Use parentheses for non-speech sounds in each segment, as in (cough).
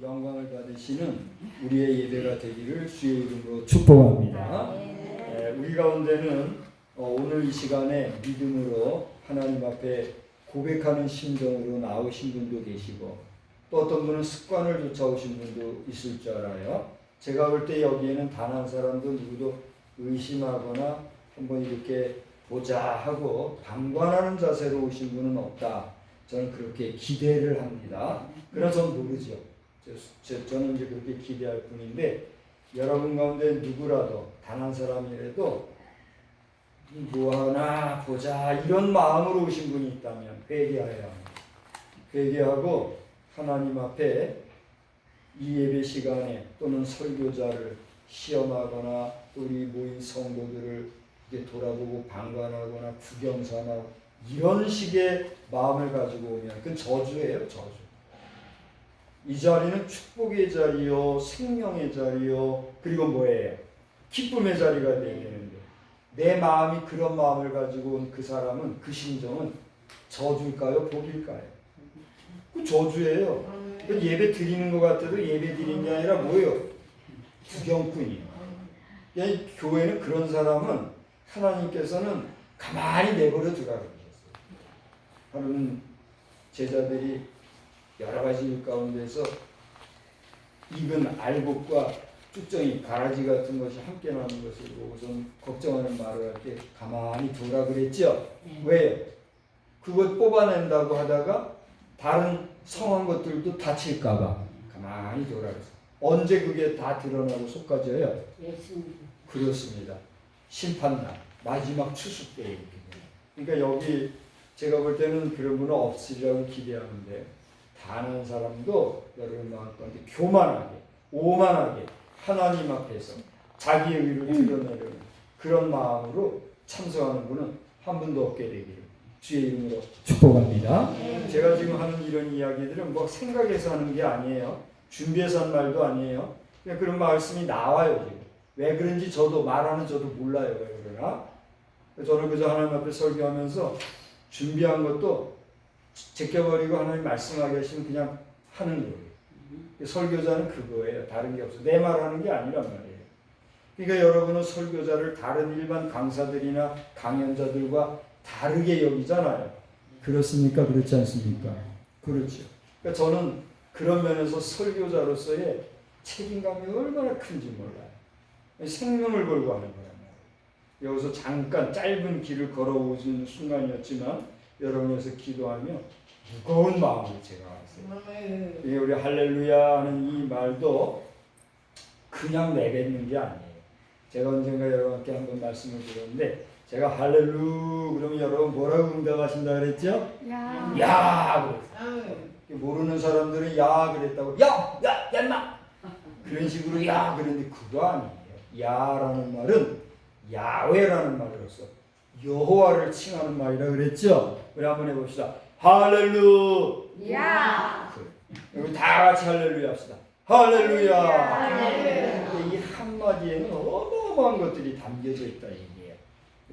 영광을 받으시는 우리의 예배가 되기를 주의 이름으로 축복합니다. 예, 우리 가운데는 어, 오늘 이 시간에 믿음으로 하나님 앞에 고백하는 심정으로 나오신 분도 계시고 또 어떤 분은 습관을 쫓아오신 분도 있을 줄 알아요. 제가 볼 때 여기에는 단 한 사람도 누구도 의심하거나 한번 이렇게 보자 하고 방관하는 자세로 오신 분은 없다. 저는 그렇게 기대를 합니다. 그러나 모르죠. 저는 이제 그렇게 기대할 뿐인데 여러분 가운데 누구라도 단 한 사람이라도 뭐 하나 보자 이런 마음으로 오신 분이 있다면 회개하여야 합니다. 회개하고 하나님 앞에 이 예배 시간에 또는 설교자를 시험하거나 또 우리 모인 성도들을 이렇게 돌아보고 방관하거나 구경삼아 이런 식의 마음을 가지고 오면 그건 저주예요 저주. 이 자리는 축복의 자리요 생명의 자리요 그리고 뭐예요? 기쁨의 자리가 되어야 되는데 내 마음이 그런 마음을 가지고 온 그 사람은 그 심정은 저주일까요? 복일까요? 그 저주예요. 그 예배 드리는 것 같아도 예배 드리는 게 아니라 뭐예요? 구경꾼이에요. 교회는 그런 사람은 하나님께서는 가만히 내버려 두라 그러셨어요. 하루는 제자들이 여러 가지 일 가운데서 익은 알곡과 쭉정이 가라지 같은 것이 함께 나는 것을 보고선 걱정하는 말을 할 때 가만히 두라 그랬죠. 왜요? 그것 뽑아낸다고 하다가 다른 성한 것들도 다칠까봐 가만히 두라 그랬어요. 언제 그게 다 드러나고 쏟아져요? 그렇습니다. 심판날 마지막 추수 때 이렇게. 그러니까 여기 제가 볼 때는 그런 분은 없으리라고 기대하는데 다른 사람도 여러분 마음 가운데 교만하게 오만하게 하나님 앞에서 자기의 의를 드러내려는 그런 마음으로 참석하는 분은 한 분도 없게 되기를 주의 이름으로 축복합니다. 제가 지금 하는 이런 이야기들은 뭐 생각해서 하는 게 아니에요. 준비해서 한 말도 아니에요. 그냥 그런 말씀이 나와요 지금. 왜 그런지 저도 말하는 저도 몰라요 왜 그러나. 저는 그저 하나님 앞에 설교하면서 준비한 것도 제껴버리고 하나님 말씀하게 하시면 그냥 하는 거예요. 설교자는 그거예요. 다른 게 없어. 내 말 하는 게 아니란 말이에요. 그러니까 여러분은 설교자를 다른 일반 강사들이나 강연자들과 다르게 여기잖아요. 그렇습니까? 그렇지 않습니까? 그렇죠. 그러니까 저는 그런 면에서 설교자로서의 책임감이 얼마나 큰지 몰라요. 생명을 걸고 하는 거란 말이에요. 여기서 잠깐 짧은 길을 걸어오는 순간이었지만 여러분에서 기도하며 무거운 마음을 제가 왔어요. 이게 우리 할렐루야 하는 이 말도 그냥 내뱉는 게 아니에요. 제가 언젠가 여러분께 한번 말씀을 드렸는데 제가 할렐루 그러면 여러분 뭐라고 응답하신다 그랬죠? 야. 야 그랬어요. 모르는 사람들은 야 그랬다고 야! 야! 야 인마! 그런 식으로 야 그랬는데 그거 아니에요. 야라는 말은 야훼라는 말로서 여호와를 칭하는 말이라 그랬죠? 우리 한번 해봅시다. 할렐루 야. 우리 다 같이 할렐루야 합시다. 할렐루야. 할렐루야. 이 한마디에는 어마어마한 것들이 담겨져 있다 이게요.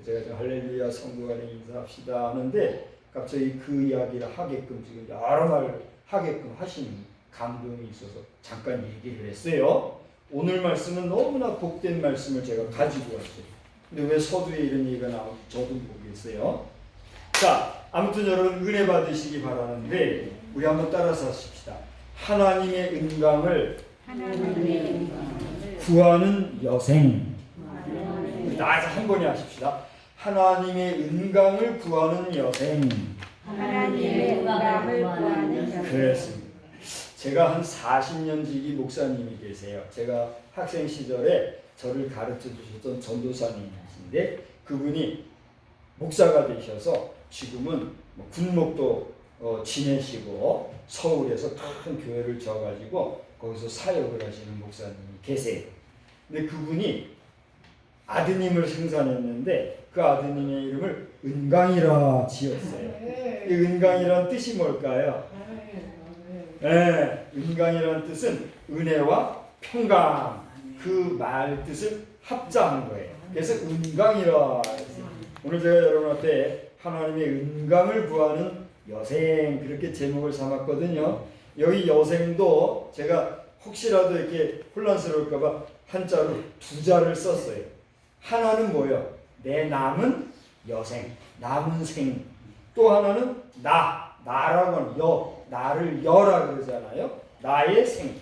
제가 지금 할렐루야 성도간에 인사합시다 하는데 갑자기 그 이야기를 하게끔 지금 여러 말 하게끔 하시는 감동이 있어서 잠깐 얘기를 했어요. 오늘 말씀은 너무나 복된 말씀을 제가 가지고 왔어요. 근데 왜 서두에 이런 얘기가 나올지 저도 모르겠어요. 자, 아무튼 여러분 은혜 받으시기 바라는데 우리 한번 따라서 하십시다. 하나님의 은강을 구하는 여생. 나서 한 번에 하십시다. 하나님의 은강을 구하는 여생. 하나님의 영광을 구하는 자. 그랬습니다. 제가 한 40년 지기 목사님이 계세요. 제가 학생 시절에 저를 가르쳐 주셨던 전도사님이신데 그분이 목사가 되셔서 지금은 뭐 군목도 어, 지내시고 서울에서 큰 교회를 져가지고 거기서 사역을 하시는 목사님이 계세요. 근데 그분이 아드님을 생산했는데 그 아드님의 이름을 은강이라 지었어요. 이 은강이란 뜻이 뭘까요? 예, 은강이라는 뜻은 은혜와 평강 그 말 뜻을 합자한 거예요. 그래서 은강이라. 오늘 제가 여러분 앞에 하나님의 은강을 구하는 여생 그렇게 제목을 삼았거든요. 여기 여생도 제가 혹시라도 이렇게 혼란스러울까봐 한자로 두 자를 썼어요. 하나는 뭐요? 내 남은 여생, 남은 생. 또 하나는 나, 나라고 하는 여, 나를 여라 그러잖아요. 나의 생,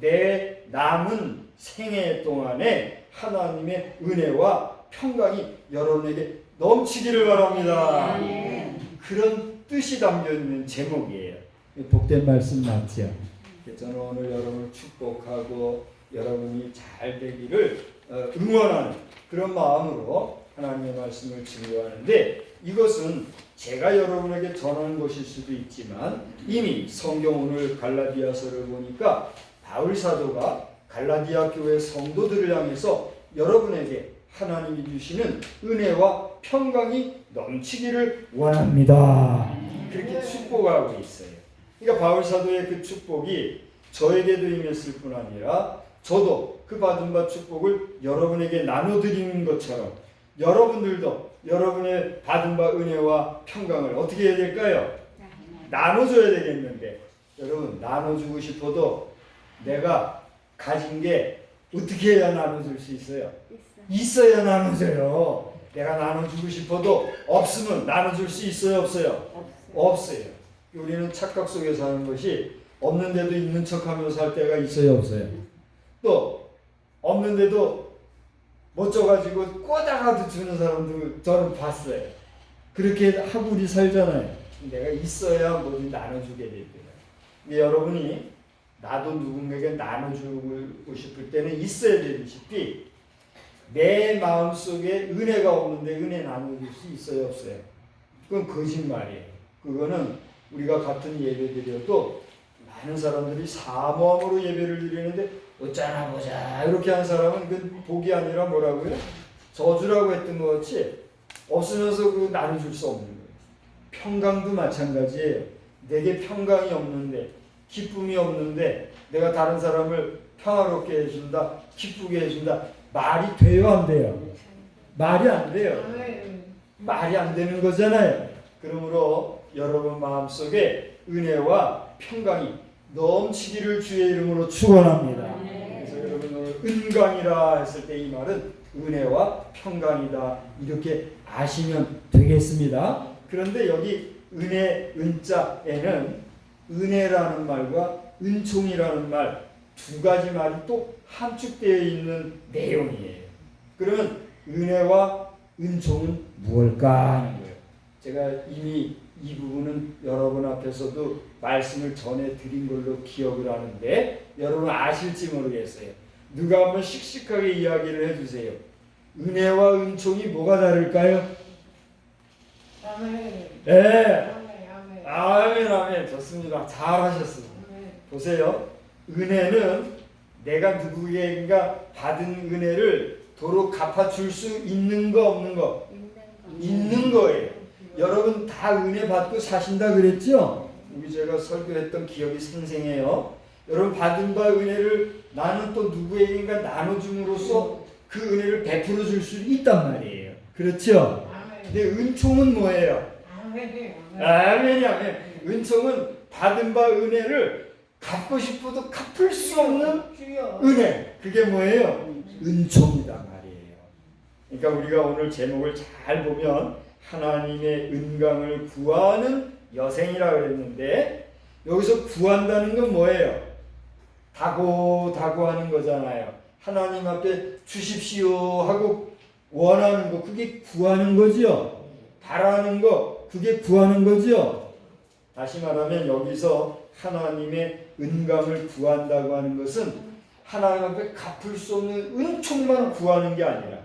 내 남은 생애 동안에 하나님의 은혜와 평강이 여러분에게 넘치기를 바랍니다. 그런 뜻이 담겨 있는 제목이에요. 복된 말씀 맞죠? 저는 오늘 여러분을 축복하고 여러분이 잘 되기를 어, 응원하는 그런 마음으로 하나님의 말씀을 증거하는데 이것은 제가 여러분에게 전하는 것일 수도 있지만 이미 성경 오늘 갈라디아서를 보니까 바울 사도가 갈라디아 교회 성도들을 향해서 여러분에게 하나님이 주시는 은혜와 평강이 넘치기를 원합니다. 그렇게 축복하고 있어요. 그러니까 바울 사도의 그 축복이 저에게도 임했을 뿐 아니라 저도 그 받은 바 축복을 여러분에게 나눠드리는 것처럼 여러분들도 여러분의 받은 바 은혜와 평강을 어떻게 해야 될까요? 나눠줘야 되겠는데 여러분 나눠주고 싶어도 내가 가진 게 어떻게 해야 나눠줄 수 있어요? 있어야 나눠줘요. 내가 나눠주고 싶어도 없으면 나눠줄 수 있어요, 없어요? 없어요. 우리는 착각 속에 사는 것이 없는데도 있는 척하면서 살 때가 있어요, 없어요? 또 없는데도 멋져가지고 꼬다가도 주는 사람도 저는 봤어요. 그렇게 하고 우리 살잖아요. 내가 있어야 뭐든 나눠주게 되더라. 근데 여러분이 나도 누군가에게 나눠주고 싶을 때는 있어야 되듯이 내 마음 속에 은혜가 없는데 은혜 나눠줄 수 있어요 없어요? 그건 거짓말이에요. 그거는 우리가 같은 예배 드려도 많은 사람들이 사모함으로 예배를 드리는데 어쩌나 보자 이렇게 한 사람은 그 복이 아니라 뭐라고요? 저주라고 했던 것 같이 없으면서 그 나눠줄 수 없는 거예요. 평강도 마찬가지예요. 내게 평강이 없는데 기쁨이 없는데 내가 다른 사람을 평화롭게 해준다, 기쁘게 해준다 말이 돼요 안 돼요? 말이 안 돼요. 말이 안 되는 거잖아요. 그러므로 여러분 마음속에 은혜와 평강이 넘치기를 주의 이름으로 축원합니다. 그래서 여러분 오늘 은강이라 했을 때 이 말은 은혜와 평강이다 이렇게 아시면 되겠습니다. 그런데 여기 은혜 은자에는 은혜라는 말과 은총이라는 말 두 가지 말이 또 함축되어 있는 내용이에요. 그러면 은혜와 은총은 무엇일까 하는 거예요. 제가 이미 이 부분은 여러분 앞에서도 말씀을 전해 드린 걸로 기억을 하는데 여러분 아실지 모르겠어요. 누가 한번 씩씩하게 이야기를 해주세요. 은혜와 은총이 뭐가 다를까요? 네. 아멘 아멘 좋습니다. 잘하셨습니다. 보세요. 은혜는 내가 누구에게인가 받은 은혜를 도로 갚아줄 수 있는 거 없는 거 있는 거예요. 여러분 다 은혜 받고 사신다 그랬죠? 우리 제가 설교했던 기억이 생생해요. 여러분 받은 바 은혜를 나는 또 누구에게인가 나눠줌으로써 그 은혜를 베풀어 줄 수 있단 말이에요. 그렇죠? 근데 은총은 뭐예요? 아멘이 아멘. 은총은 받은 바 은혜를 갚고 싶어도 갚을 수 없는 은혜. 그게 뭐예요? 은총이다 말이에요. 그러니까 우리가 오늘 제목을 잘 보면 하나님의 은강을 구하는 여생이라 그랬는데 여기서 구한다는 건 뭐예요? 다고 다고 하는 거잖아요. 하나님 앞에 주십시오 하고 원하는 거 그게 구하는 거지요. 바라는 거 그게 구하는 거지요. 다시 말하면 여기서 하나님의 은감을 구한다고 하는 것은 하나님 앞에 갚을 수 없는 은총만 구하는 게 아니라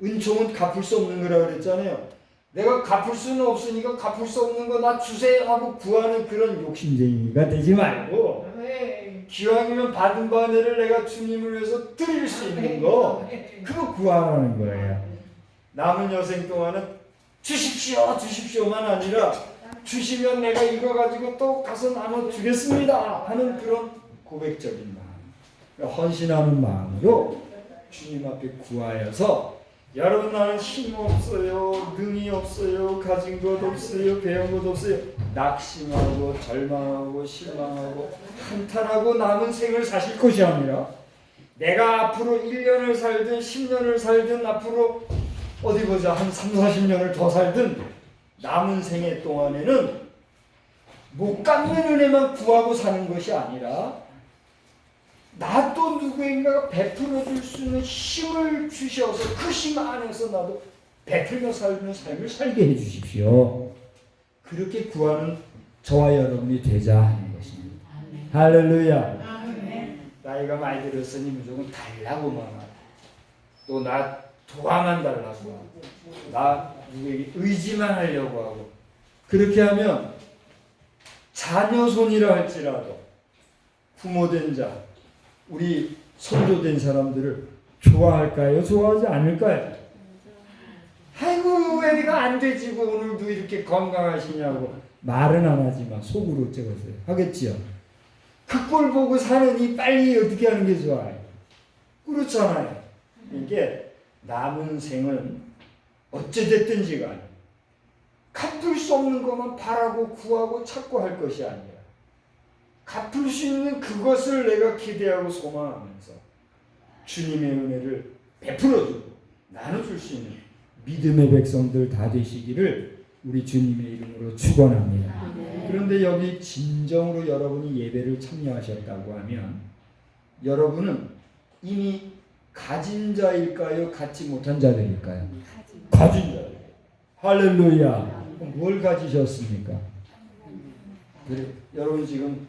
은총은 갚을 수 없는 거라 그랬잖아요. 내가 갚을 수는 없으니까 갚을 수 없는 거 나 주세요 하고 구하는 그런 욕심쟁이가 되지 말고 기왕이면 받은 바 은혜를 내가 주님을 위해서 드릴 수 있는 거 그거 구하라는 거예요. 남은 여생 동안은 주십시오 주십시오만 아니라 주시면 내가 이거 가지고 또 가서 나눠 주겠습니다 하는 그런 고백적인 마음, 헌신하는 마음으로 주님 앞에 구하여서 여러분 나는 힘 없어요, 능이 없어요, 가진 것 없어요, 배운 것 없어요. 낙심하고 절망하고 실망하고 한탄하고 남은 생을 사실 것이 아니라 내가 앞으로 1년을 살든 10년을 살든 앞으로 어디 보자 한 3, 40년을 더 살든 남은 생애 동안에는 못 갚는 은혜만 구하고 사는 것이 아니라 나 또 누구인가가 베풀어 줄 수 있는 힘을 주셔서 그 힘 안에서 나도 베풀며 살는 삶을 살게 해 주십시오. 그렇게 구하는 저와 여러분이 되자 하는 것입니다. 할렐루야. 나이가 많이 들었으니 무조건 달라고만 하고 또나 도와만 달라고 하고 나 의지만 하려고 하고 그렇게 하면 자녀 손이라 할지라도 부모된 자 우리 선조된 사람들을 좋아할까요? 좋아하지 않을까요? 아이고 왜 내가 안 되지고 오늘도 이렇게 건강하시냐고 말은 안 하지만 속으로 찍었어요. 하겠지요. 그꼴 보고 사느니 빨리 어떻게 하는 게 좋아요? 그렇잖아요. 이게 남은 생은 어찌됐든지 간에 갚을 수 없는 것만 바라고 구하고 찾고 할 것이 아니라 갚을 수 있는 그것을 내가 기대하고 소망하면서 주님의 은혜를 베풀어주고 나눠줄 수 있는 믿음의 백성들 다 되시기를 우리 주님의 이름으로 축원합니다. 그런데 여기 진정으로 여러분이 예배를 참여하셨다고 하면 여러분은 이미 가진 자일까요? 갖지 못한 자들일까요? 가진 자들. 할렐루야. 뭘 가지셨습니까? 그래, 여러분 지금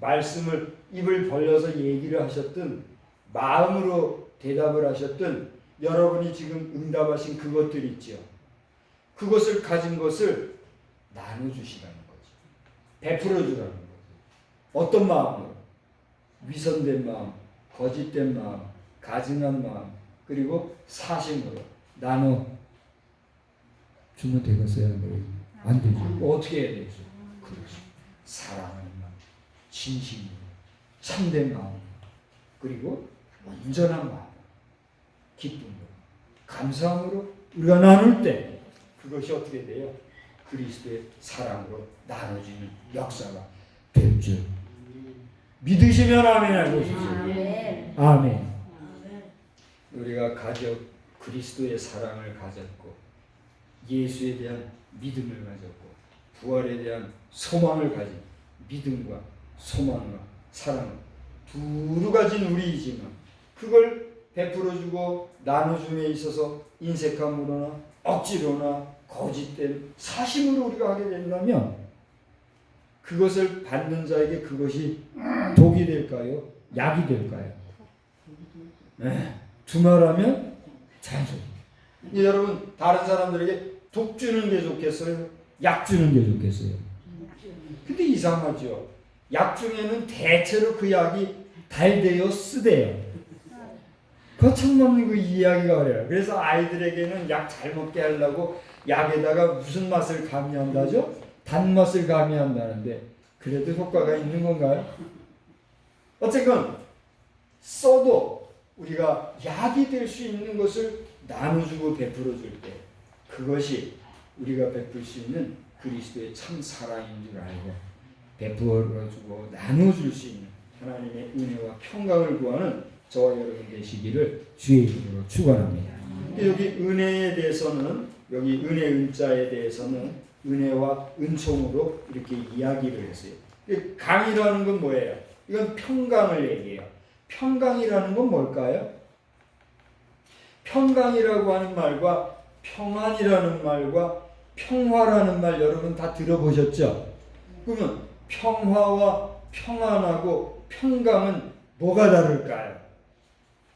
말씀을 입을 벌려서 얘기를 하셨든 마음으로 대답을 하셨든 여러분이 지금 응답하신 그것들 있죠. 그것을 가진 것을 나눠주시라는 거죠. 베풀어 주라는 거죠. 어떤 마음으로? 위선된 마음, 거짓된 마음, 가증한 마음, 그리고 사심으로 나눠 주면 되겠어요? 안 되죠. 어떻게 해야 되죠? 그렇죠. 사랑하는 마음, 진심으로, 참된 마음, 그리고 온전한 마음, 기쁨으로, 감사함으로 우리가 나눌 때 그것이 어떻게 돼요? 그리스도의 사랑으로 나눠지는 역사가 될 줄. 믿으시면 아멘 해보십시오. 아멘. 우리가 가져 그리스도의 사랑을 가졌고 예수에 대한 믿음을 가졌고 부활에 대한 소망을 가진 믿음과 소망과 사랑 두루 가진 우리이지만 그걸 베풀어주고 나눠줌에 있어서 인색함으로나 억지로나 거짓된 사심으로 우리가 하게 된다면 그것을 받는 자에게 그것이 독이 될까요? 약이 될까요? 네. 두말하면 잔소리. 예, 여러분 다른 사람들에게 독 주는 게 좋겠어요? 약 주는 게 좋겠어요? 근데 이상하죠. 약 중에는 대체로 그 약이 달대요, 쓰대요. 거창없는 그 이야기가 그래요. 그래서 아이들에게는 약 잘 먹게 하려고 약에다가 무슨 맛을 가미한다죠? 단맛을 가미한다는데 그래도 효과가 있는 건가요? 어쨌건 써도 우리가 약이 될 수 있는 것을 나눠주고 베풀어 줄 때 그것이 우리가 베풀 수 있는 그리스도의 참 사랑인 줄 알고 베풀어 주고 나눠줄 수 있는 하나님의 은혜와 평강을 구하는 저와 여러분 되시기를 주의 이름으로 축원합니다. 여기 은혜에 대해서는 여기 은혜 은자에 대해서는 은혜와 은총으로 이렇게 이야기를 했어요. 이 강이라는 건 뭐예요? 이건 평강을 얘기해요. 평강이라는 건 뭘까요? 평강이라고 하는 말과 평안이라는 말과 평화라는 말 여러분 다 들어보셨죠? 그러면 평화와 평안하고 평강은 뭐가 다를까요?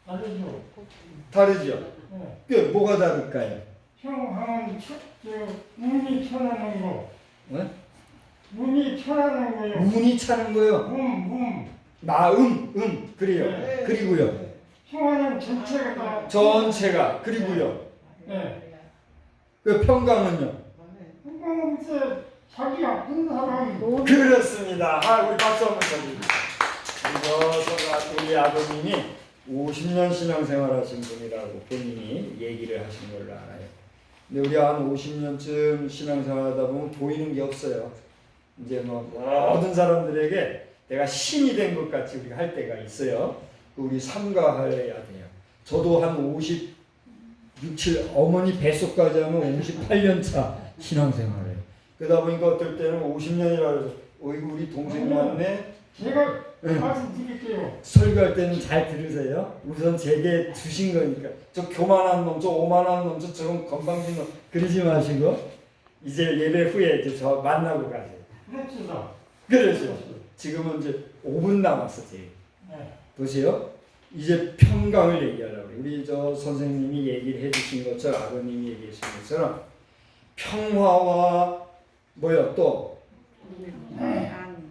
다르죠. 다르죠? 네. 그 뭐가 다를까요? 평화는 첫, 저, 운이 천하는 거. 네? 운이 천하는 거요. 운이 차는 거요. 음, 음. 마음, 음, 그래요. 네. 그리고요. 평화는 전체가 다. 전체가 그리고요. 네. 그 평강은요. 그거는 이제 자기 아픈 사람. 그렇습니다. 아, 우리 박수 한번 쳐주세요. 이거 우리 아버님이 50년 신앙생활 하신 분이라고 본인이 얘기를 하신 걸로 알아요. 근데 우리 한 50년쯤 신앙생활 하다 보면 보이는 게 없어요. 이제 뭐 모든 사람들에게 내가 신이 된 것 같이 우리가 할 때가 있어요. 우리 삼가해야 돼요. 저도 한 50, 6, 7, 어머니 뱃속까지 하면 58년 차 신앙생활을. 그러다 보니까 어떨 때는 50년이라 해서 어이구 우리 동생 왔네. 제가 응. 말씀드릴게요. 설교할 때는 잘 들으세요. 우선 제게 주신 거니까 저 교만한 놈, 저 오만한 놈, 저 저런 건방진 놈 그러지 마시고 이제 예배 후에 이제 저 만나고 가세요. 그렇습니다. 그러죠. 지금은 이제 5분 남았어, 제. 네. 보세요. 이제 평강을 얘기하려고 그래요. 우리 저 선생님이 얘기를 해주신 것처럼 아버님이 얘기하신 것처럼 평화와 뭐요 또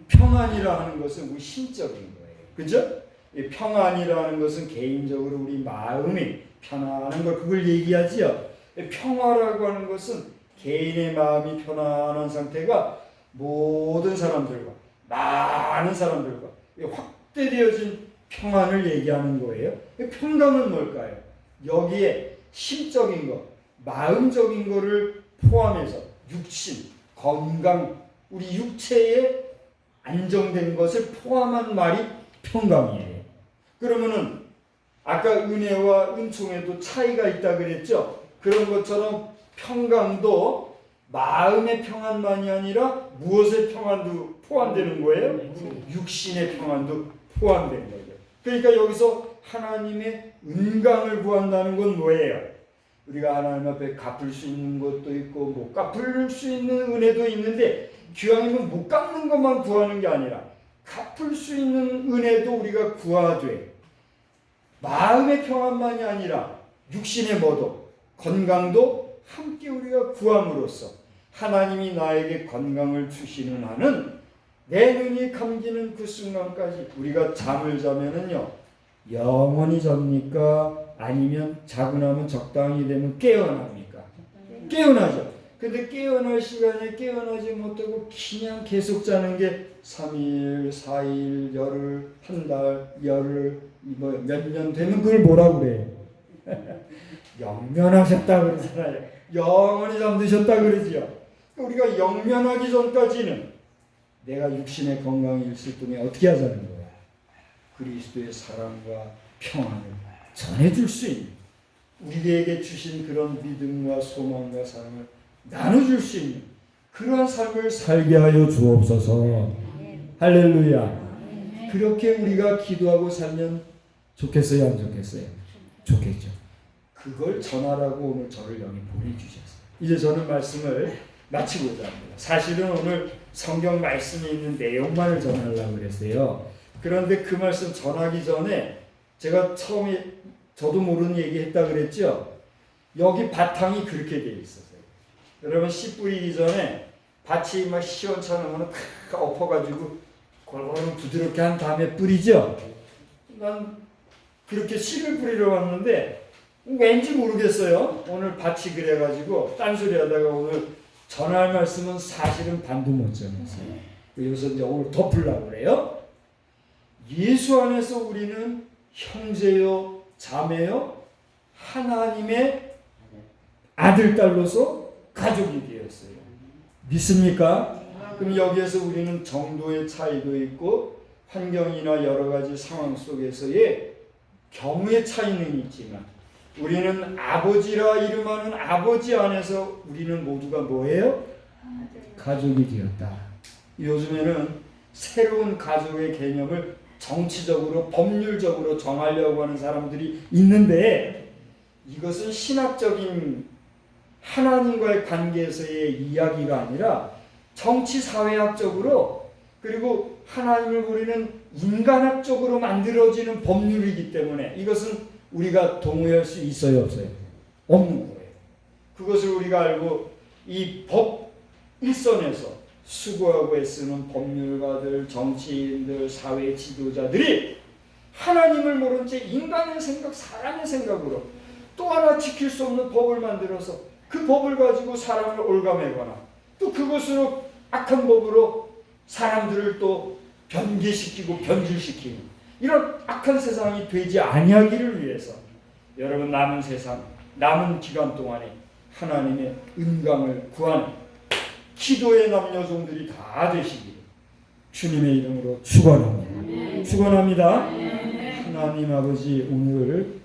평안이라 하는 것은 우리 신적인 거예요. 그죠? 이 평안이라는 것은 개인적으로 우리 마음이 편안한 걸 그걸 얘기하지요. 이 평화라고 하는 것은 개인의 마음이 편안한 상태가 모든 사람들과 많은 사람들과 이 확대되어진 평안을 얘기하는 거예요. 이 평강은 뭘까요? 여기에 심적인 것, 마음적인 거를 포함해서 육신, 건강, 우리 육체에 안정된 것을 포함한 말이 평강이에요. 그러면은 아까 은혜와 은총에도 차이가 있다 그랬죠? 그런 것처럼 평강도 마음의 평안만이 아니라 무엇의 평안도 포함되는 거예요? 육신의 평안도 포함된 거죠. 그러니까 여기서 하나님의 은강을 구한다는 건 뭐예요? 우리가 하나님 앞에 갚을 수 있는 것도 있고 못 갚을 수 있는 은혜도 있는데 기왕이면 못 갚는 것만 구하는 게 아니라 갚을 수 있는 은혜도 우리가 구하되 마음의 평안만이 아니라 육신의 뭐도 건강도 함께 우리가 구함으로써 하나님이 나에게 건강을 주시는 한은 내 눈이 감기는 그 순간까지 우리가 잠을 자면은요 영원히 잡니까 아니면 자고 나면 적당히 되면 깨어납니까 깨어나죠 근데 깨어날 시간에 깨어나지 못하고 그냥 계속 자는 게 3일, 4일, 열흘, 한 달, 열흘, 뭐 몇 년 되면 그걸 뭐라 그래? (laughs) 영면하셨다 그러잖아요. 영원히 잠드셨다 그러지요. 우리가 영면하기 전까지는 내가 육신의 건강이 있을 동안 어떻게 하자는 거야? 그리스도의 사랑과 평안을 전해줄 수 있는 우리에게 주신 그런 믿음과 소망과 사랑을 나눠줄 수 있는 그러한 삶을 살게 하여 주옵소서. 할렐루야. 그렇게 우리가 기도하고 살면 좋겠어요, 안 좋겠어요? 좋겠죠. 그걸 전하라고 오늘 저를 여기 보내주셨어요. 이제 저는 말씀을 마치고자 합니다. 사실은 오늘 성경 말씀에 있는 내용만을 전하려고 그랬어요. 그런데 그 말씀 전하기 전에 제가 처음에 저도 모르는 얘기 했다 그랬죠? 여기 바탕이 그렇게 돼 있었어요. 여러분 씨 뿌리기 전에 밭이 막 시원찮으면 탁 엎어가지고 골고루 부드럽게 한 다음에 뿌리죠? 난 그렇게 씨를 뿌리러 왔는데 왠지 모르겠어요. 오늘 밭이 그래가지고 딴소리 하다가 오늘 전할 말씀은 사실은 반도 못 전했어요. 그래서 이제 오늘 덮으려고 그래요. 예수 안에서 우리는 형제요, 자매요, 하나님의 아들, 딸로서 가족이 되었어요. 믿습니까? 그럼 여기에서 우리는 정도의 차이도 있고 환경이나 여러 가지 상황 속에서의 경우의 차이는 있지만 우리는 아버지라 이름하는 아버지 안에서 우리는 모두가 뭐예요? 가족이 되었다. 요즘에는 새로운 가족의 개념을 정치적으로 법률적으로 정하려고 하는 사람들이 있는데 이것은 신학적인 하나님과의 관계에서의 이야기가 아니라 정치 사회학적으로 그리고 하나님을 우리는 인간학적으로 만들어지는 법률이기 때문에 이것은 우리가 동의할 수 있어요 없어요? 없는 거예요. 그것을 우리가 알고 이 법 일선에서 수고하고 애쓰는 법률가들, 정치인들, 사회 지도자들이 하나님을 모른 채 인간의 생각, 사람의 생각으로 또 하나 지킬 수 없는 법을 만들어서 그 법을 가지고 사람을 올가매거나 또 그것으로 악한 법으로 사람들을 또 변개시키고 변질시키는 이런 악한 세상이 되지 아니하기를 위해서 여러분 남은 세상 남은 기간 동안에 하나님의 은강을 구하는 기도의 남녀종들이 다 되시기를 주님의 이름으로 축원합니다. 축원합니다. 하나님 아버지 오늘